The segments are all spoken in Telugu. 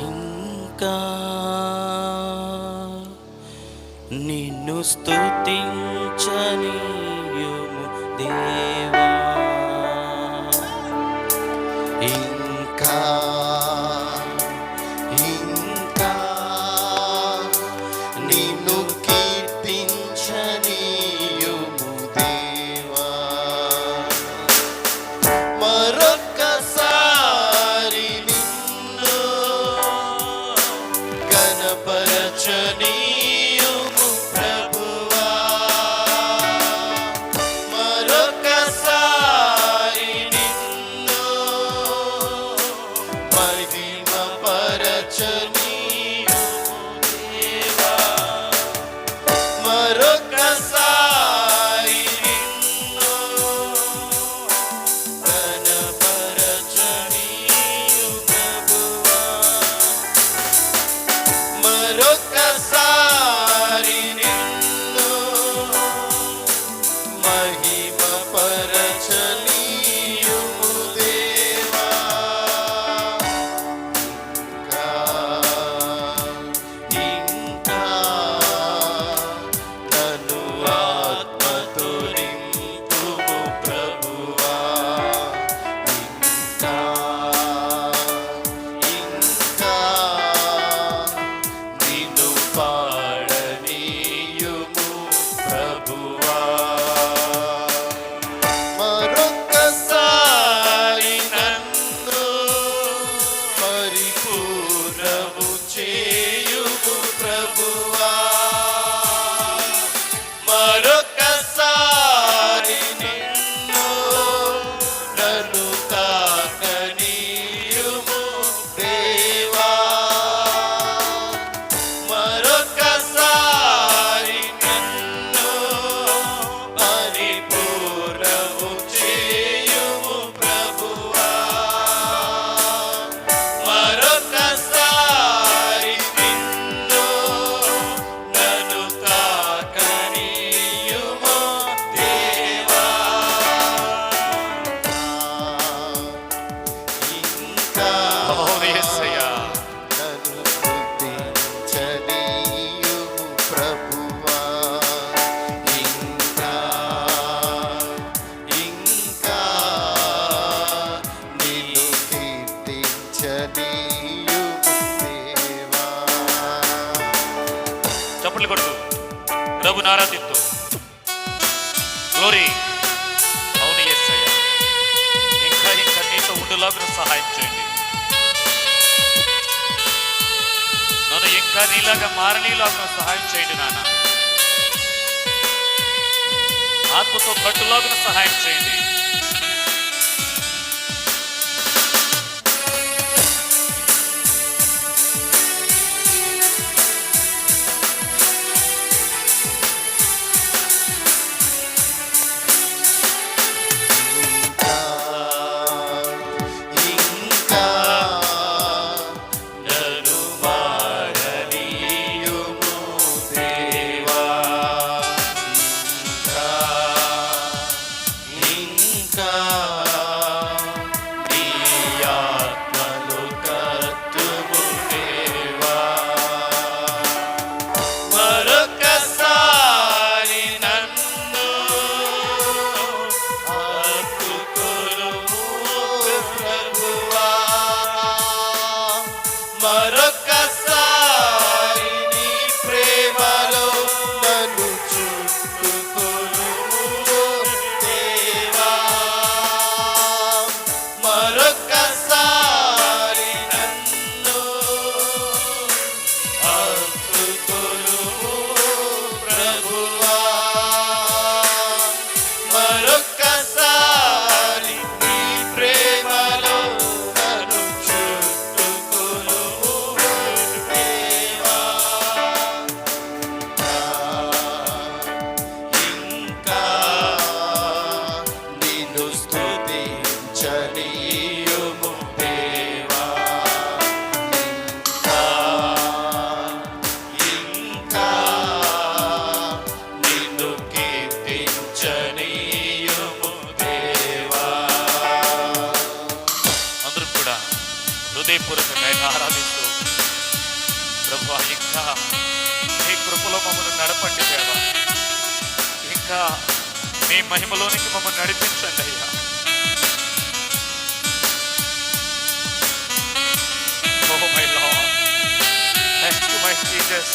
ఇంకా నిన్ను స్తుతించనీయుము దేవ Maruk. సహాయం చేయండి నన్ను ఇంకా నీలాగా మారనీలాగా సహాయం చేయండి నాన్న. ఆత్మతో కట్టులాగా సహాయం చేయండి. అయ్యా మీ మహిమలోనికి మమ్మల్ని నడిపించండి అయ్యా ఓ my Lord thank you my Jesus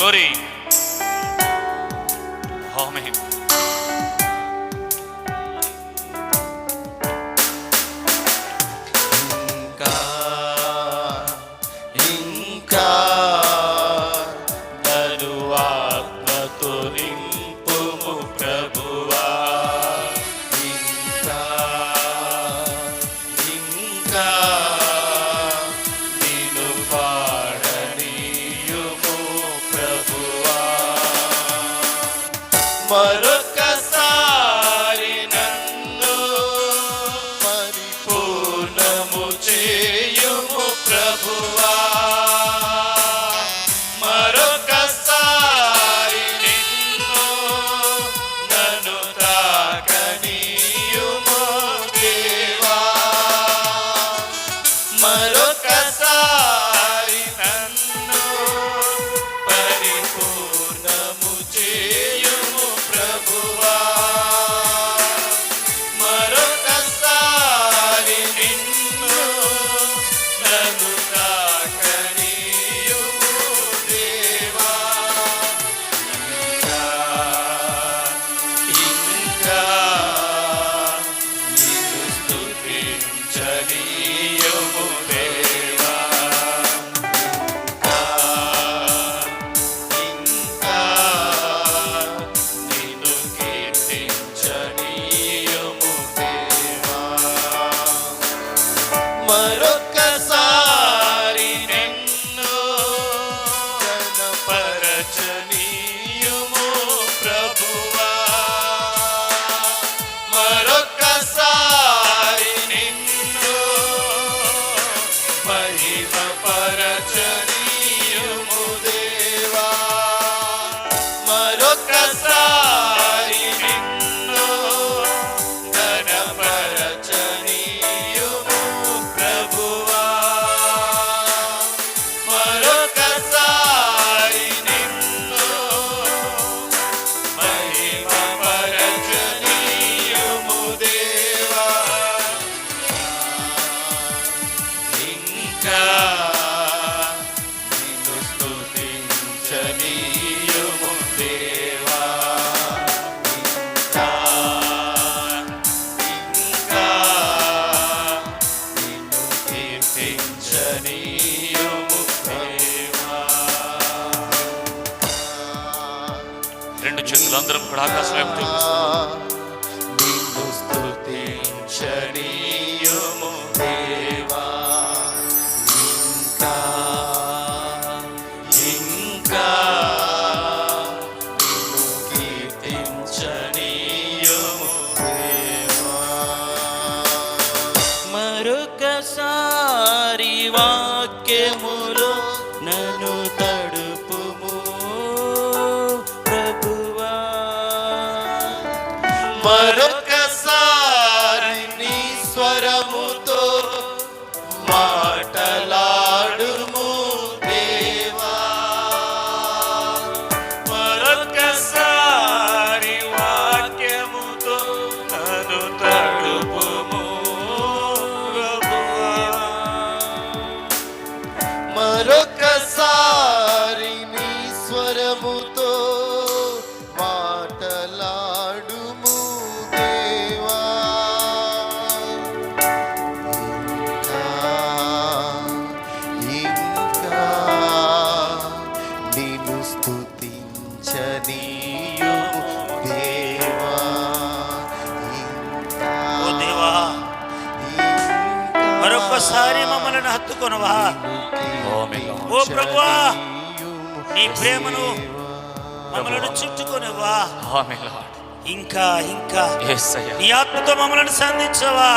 glory Oh. Abraham, that's why మరొకసారి దేవా ఓ దేవా మరొకసారి మమ్మల్ని హత్తుకొనవా? ఓ ప్రభువా, నీ ప్రేమను మమ్మల్ని చుట్టుకొనివా ఇంకా ఇంకా యేసయ్యా నీ ఆత్మతో మమ్మల్ని సంధించవా?